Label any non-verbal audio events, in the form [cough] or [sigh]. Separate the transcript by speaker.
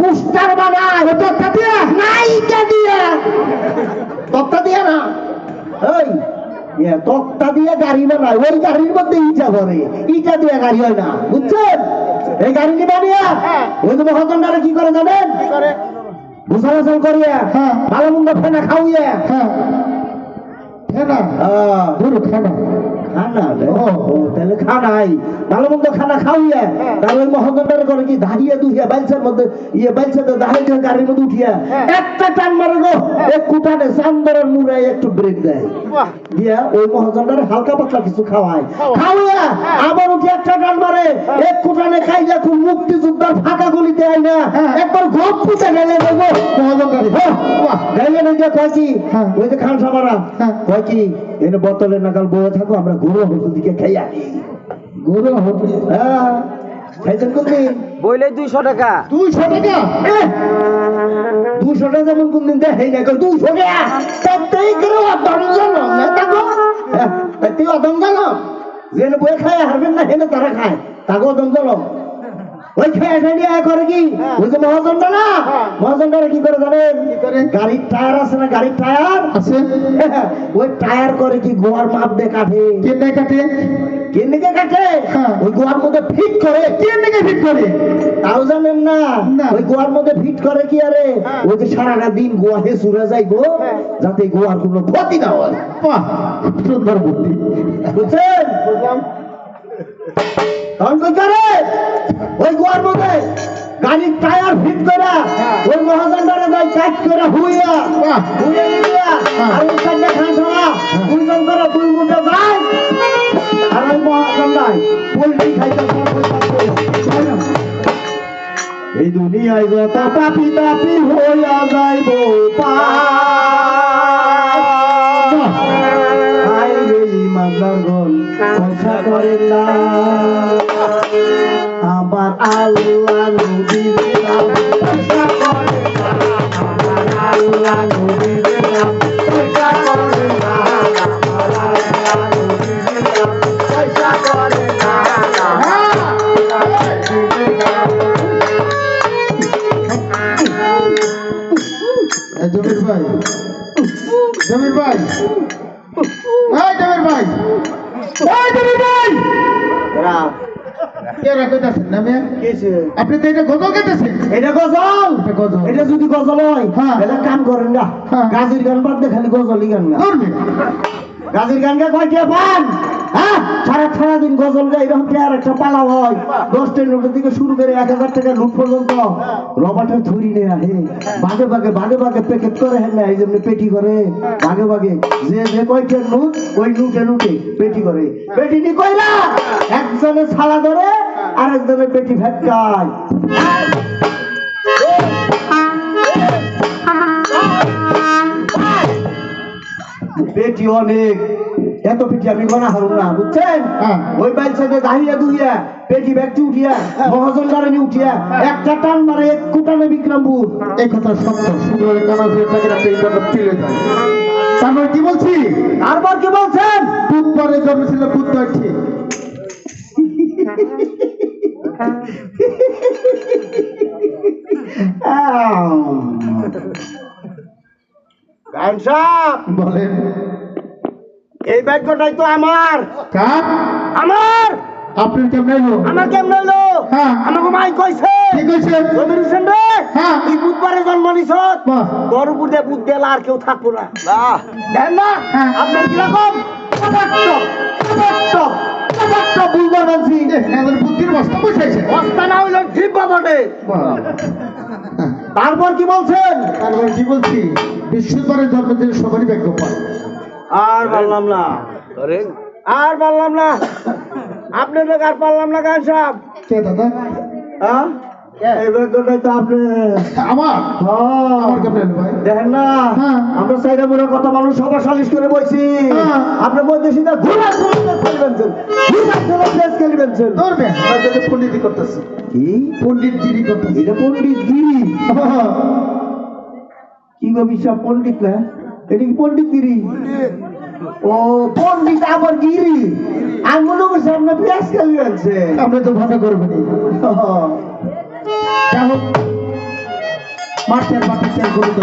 Speaker 1: Poster বানায়
Speaker 2: তক্তা দিয়া?
Speaker 1: নাইকা দিয়ে? তক্তা দিয়ে না? এই ইয়ে, তক্তা দিয়ে গাড়ি বানায় ওই গাড়ির মধ্যে ইটা ভরে ইটা দিয়ে গাড়ি হয় না বুঝছেন? এই গাড়ি নিয়ে বানিয়া
Speaker 2: হ্যাঁ।
Speaker 1: ওই যে মহাজনটারে কি করে জানেন? ভূষণ করিয়া
Speaker 2: হ্যাঁ।
Speaker 1: ভালো মন্দ ফেনা খাওয়াইয়া।
Speaker 2: হ্যাঁ। খেনা
Speaker 1: আহ,
Speaker 2: ধরো খেনা
Speaker 1: খানা ও ও, তাহলে খানাই ভালো মন্দ খানা খাওয়াইয়া
Speaker 2: হ্যাঁ।
Speaker 1: তাহলে ওই করে কি দাঁড়িয়ে দুহিয়া বাইলসের মধ্যে ইয়ে বাইলসে দাঁড়িয়ে গাড়ির মধ্যে উঠিয়া
Speaker 2: হ্যাঁ।
Speaker 1: একটা টান মারে গো এক কুটানে চান্দরের মুড়ায় একটু ব্রেক দেয়। দিয়া ওই মহাজনটারে হালকা পাতলা কিছু খাওয়ায়।
Speaker 2: হ্যাঁ।
Speaker 1: আবার উঠে একটা টান মারে। এক কুটানে খাইলে খুব মুক্তিযোদ্ধার ফাঁকা গুলি দেয় না
Speaker 2: হ্যাঁ।
Speaker 1: একবার ঘপ পুঁতে গেলে
Speaker 2: মহাজনকারী বাহ
Speaker 1: গাইলে না গিয়ে কয় কি
Speaker 2: হ্যাঁ।
Speaker 1: ওই যে খান সামারা
Speaker 2: হ্যাঁ।
Speaker 1: কি এনে বোতলে নাগাল বয়ে থাকো আমরা দিকে খাই আসি হ্যাঁ। খাইছেন কোনদিন?
Speaker 3: বইলে দুইশো টাকা।
Speaker 2: দুইশো টাকা?
Speaker 1: দুশো টাকা যেমন কোনদিন দেখাই না দুশো টাকা? তাতেই করে অদম জানো না তাতেই অদম জানো যেন বয়ে খায় হারবেন না হেনে তারা খায়। তাগো অদম জানো ওই খেয়ে খেয়ে করে কি
Speaker 2: হ্যাঁ।
Speaker 1: ওই যে মহাজনটা না?
Speaker 2: হ্যাঁ।
Speaker 1: মহাজনটা করে জানেন? গাড়ির টায়ার আছে না গাড়ির টায়ার?
Speaker 2: আছে। [laughs]
Speaker 1: ওই টায়ার করে কি গোয়ার মাপ দিয়ে কাটে?
Speaker 2: কেনে কাটে।
Speaker 1: কেন্দিকে কাটে?
Speaker 2: হ্যাঁ।
Speaker 1: ওই গোয়ার মধ্যে ফিট করে?
Speaker 2: কেনে ফিট করে।
Speaker 1: তাও জানেন না। ওই গোয়ার মধ্যে ফিট করে কি আরে?
Speaker 2: হ্যাঁ।
Speaker 1: ওই যে সারাটা দিন গোয়া হে সুরে যাইবো
Speaker 2: হ্যাঁ।
Speaker 1: যাতে গোয়ার কোনো ক্ষতি না হয়।
Speaker 2: বাহ সুন্দর বুদ্ধি।
Speaker 1: বুঝছেন?
Speaker 2: বুঝলাম।
Speaker 1: তখন করে? ওই গোয়ার মধ্যে গাড়ির টায়ার ফিট করে
Speaker 2: হ্যাঁ।
Speaker 1: ওই মহাজনটারে যাই কাট করে হুইয়া হুইয়া দিয়া
Speaker 2: হ্যাঁ।
Speaker 1: আর ওই কাটটা খান সমা দুইজন করে দুই মুঠে যায় আর ওই পোল্ট্রি খাইতে এই দুনিয়ায় যত পাপি তাপি হইয়া যাইব আই
Speaker 2: জমির ভাই জমির ভাই এই জমির ভাই এই জমির ভাই কে রাখতেছেন? না মেয়ে
Speaker 1: কিসে?
Speaker 2: আপনি তো এটা গজল গেতেছেন
Speaker 1: এটা গজল?
Speaker 2: এটা গজল।
Speaker 1: এটা যদি গজল হয়। তাহলে কাম করেন না। গাজির গান বাদ খালি গজলই গান গা
Speaker 2: করবে
Speaker 1: গাজির গান গা কয়টা পান? হ্যাঁ? সারা সারা দিন গজল গাই এরকম আর একটা পালা হয়। নোটের থেকে শুরু করে এক হাজার টাকা লুট পর্যন্ত। রবার্টের ধরি নে আহে বাগে বাগে বাগে বাগে প্যাকেট করে হ্যাঁ না এই জন্য পেটি করে। বাগে বাগে যে যে কয়টা লুট ওই লুটে লুটে পেটি করে। পেটি নি কইলা? একজনে ছালা ধরে আরেকজনে পেটি ভেটকায়। পেটি অনেক। এত পেটি আমি গনা হারুন না বুঝছেন?
Speaker 2: হ্যাঁ।
Speaker 1: ওই বাইল সাথে দাঁড়িয়ে দুইয়া পেটি ব্যাগটি উঠিয়া মহাজন গাড়ি উঠিয়া একটা টান মারে এক কুটানে বিক্রমপুর।
Speaker 2: এই কথা সত্য। সুন্দর কানা ফের থাকে একটা ইন্টারনেট তুলে যায়। তারপর কি বলছি?
Speaker 1: তারপর কি বলছেন?
Speaker 2: বুধবারে জন্মেছিল বুধবার ঠিক। [laughs] বলেন।
Speaker 1: এই ভাগ্যটাই তো? আমার! আমার!
Speaker 2: আপনার কেমন
Speaker 1: আমার কেমন হলো?
Speaker 2: হ্যাঁ।
Speaker 1: আমাকে মাই কইছে! জমির হোসেন রে?
Speaker 2: হ্যাঁ।
Speaker 1: তুই বুধবারে জন্ম নিছ
Speaker 2: বাহ।
Speaker 1: দিয়ে বুধ দিলে আর কেউ থাকব না। দেন না?
Speaker 2: হ্যাঁ।
Speaker 1: আপনার কীরকম?
Speaker 2: বুদ্ধির বস্তা বসাইছে
Speaker 1: না হইল বটে তারপর কি বলছেন?
Speaker 2: তারপর কি বলছি? বিশ্বের জন্মদিন সবারই পায়
Speaker 1: আর বললাম না। আর। বললাম না। আপনাদের আর পারলাম না গান সাহেব
Speaker 2: কে দাদা?
Speaker 1: হ্যাঁ এই ভাগ্যটাই তো আপনি।
Speaker 2: আমার?
Speaker 1: হ্যাঁ।
Speaker 2: হ্যাঁ।
Speaker 1: আমরা সাইডে মনে কত মানুষ সবার সালিশ করে বইছি।
Speaker 2: হ্যাঁ।
Speaker 1: আপনার মধ্যে ঘুরা
Speaker 2: করতেছি।
Speaker 1: কি?
Speaker 2: পণ্ডিত গিরি করতেছি।
Speaker 1: এটা পণ্ডিত গিরি? কি গো বিশ্বাস পণ্ডিত না? এটা কি পণ্ডিত গিরি? ও পণ্ডিত আবার গিরি? আঙুল সামনে পেঁয়াজ খেলিবেন
Speaker 2: আপনি তো ভালো করবেন যাই হোক মার্চের পাকিস্তান গুরুত্ব